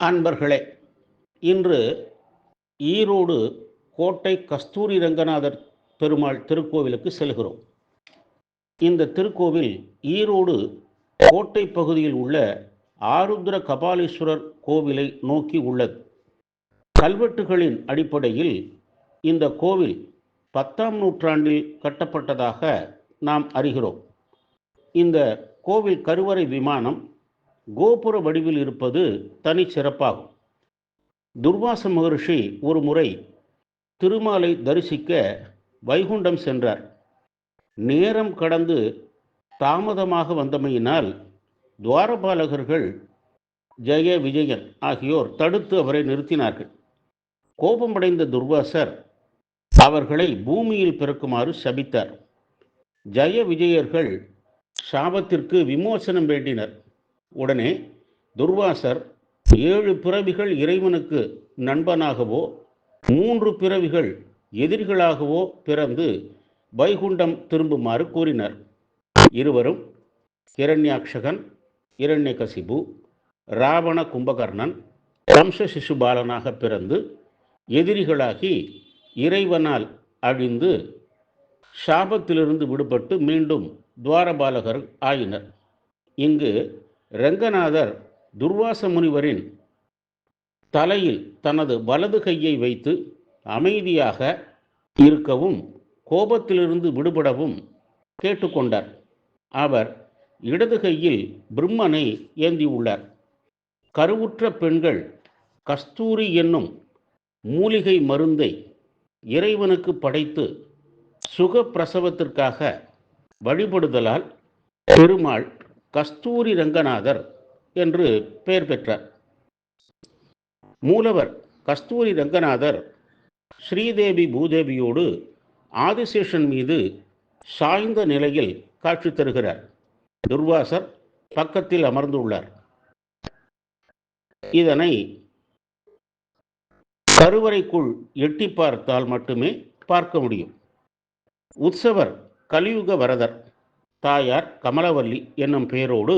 அன்பர்களே இன்று ஈரோடு கோட்டை கஸ்தூரி ரங்கநாதர் பெருமாள் திருக்கோவிலுக்கு செல்கிறோம். இந்த திருக்கோவில் ஈரோடு கோட்டை பகுதியில் உள்ள ஆருத்ர கபாலீஸ்வரர் கோவிலை நோக்கி உள்ளது. கல்வெட்டுகளின் அடிப்படையில் இந்த கோவில் பத்தாம் நூற்றாண்டில் கட்டப்பட்டதாக நாம் அறிகிறோம். இந்த கோவில் கருவறை விமானம் கோபுர வடிவில் இருப்பது தனி சிறப்பாகும். துர்வாச மகர்ஷி ஒரு முறை திருமாலை தரிசிக்க வைகுண்டம் சென்றார். நேரம் கடந்து தாமதமாக வந்தமையினால் துவாரபாலகர்கள் ஜெய விஜயன் ஆகியோர் தடுத்து அவரை நிறுத்தினார்கள். கோபமடைந்த துர்வாசர் அவர்களை பூமியில் பிறக்குமாறு சபித்தார். ஜெய விஜயர்கள் சாபத்திற்கு விமோசனம் வேண்டினர். உடனே துர்வாசர் ஏழு பிறவிகள் இறைவனுக்கு நண்பனாகவோ மூன்று பிறவிகள் எதிரிகளாகவோ பிறந்து வைகுண்டம் திரும்புமாறு கூறினர். இருவரும் இரண்யாக்ஷகன் இரண்யகசிபு ராவண கும்பகர்ணன் வம்ச சிசுபாலனாக பிறந்து எதிரிகளாகி இறைவனால் அழிந்து சாபத்திலிருந்து விடுபட்டு மீண்டும் துவாரபாலகர் ஆயினர். இங்கு ரங்கநாதர் துர்வாச முனிவரின் தலையில் தனது வலது கையை வைத்து அமைதியாக இருக்கவும் கோபத்திலிருந்து விடுபடவும் கேட்டுக்கொண்டார். அவர் இடது கையில் பிரம்மனை ஏந்தியுள்ளார். கருவுற்ற பெண்கள் கஸ்தூரி என்னும் மூலிகை மருந்தை இறைவனுக்கு படைத்து சுக பிரசவத்திற்காக வழிபடுதலால் பெருமாள் கஸ்தூரி ரங்கநாதர் என்று பெயர் பெற்றார் மூலவர் கஸ்தூரி ரங்கநாதர் ஸ்ரீதேவி பூதேவியோடு ஆதிசேஷன் மீது சாய்ந்த நிலையில் காட்சி தருகிறார். துர்வாசர் பக்கத்தில் அமர்ந்துள்ளார். இதனை கருவறைக்குள் எட்டி பார்த்தால் மட்டுமே பார்க்க முடியும். உற்சவர் கலியுக வரதர் தாயார் கமலவல்லி என்னும் பெயரோடு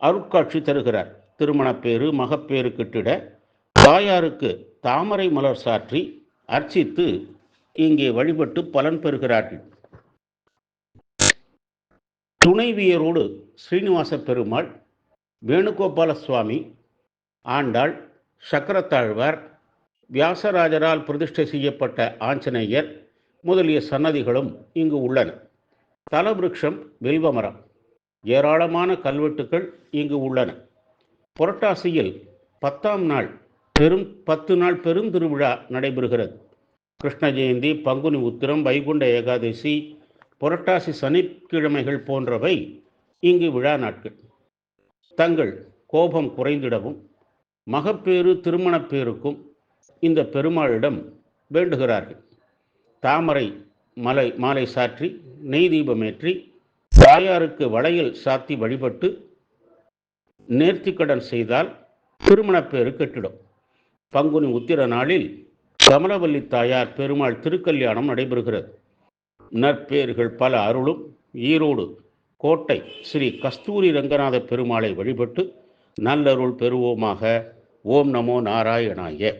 அருட்காட்சி தருகிறார். திருமணப்பேறு மகப்பேறு கிட்டிட தாயாருக்கு தாமரை மலர் சாற்றி அர்ச்சித்து இங்கே வழிபட்டு பலன் பெறுகிறார்கள். துணைவியரோடு ஸ்ரீனிவாச பெருமாள் வேணுகோபால சுவாமி ஆண்டாள் சக்கரத்தாழ்வார் வியாசராஜரால் பிரதிஷ்டை செய்யப்பட்ட ஆஞ்சநேயர் முதலிய சன்னதிகளும் இங்கு உள்ளன. தலவிருட்சம் வில்வமரம். ஏராளமான கல்வெட்டுகள் இங்கு உள்ளன. புரட்டாசியில் பத்தாம் நாள் பெரும் பத்து நாள் பெருந்திருவிழா நடைபெறுகிறது. கிருஷ்ண ஜெயந்தி பங்குனி உத்திரம் வைகுண்ட ஏகாதசி புரட்டாசி சனிக்கிழமைகள் போன்றவை இங்கு விழா நாட்கள். தங்கள் கோபம் குறைந்திடவும் மகப்பேறு திருமணப்பேருக்கும் இந்த பெருமாளிடம் வேண்டுகிறார்கள். தாமரை மலை மாலை சாற்றி நெய் தீபமேற்றி தாயாருக்கு வளையல் சாத்தி வழிபட்டு நேர்த்திக்கடன் செய்தால் திருமணப்பேறு கெட்டிடும். பங்குனி உத்திர நாளில் கமலவல்லி தாயார் பெருமாள் திருக்கல்யாணம் நடைபெறுகிறது. நற்பேறுகள் பல அருளும் ஈரோடு கோட்டை ஸ்ரீ கஸ்தூரி ரங்கநாத பெருமாளை வழிபட்டு நல்லருள் பெறுவோமாக. ஓம் நமோ நாராயணாய.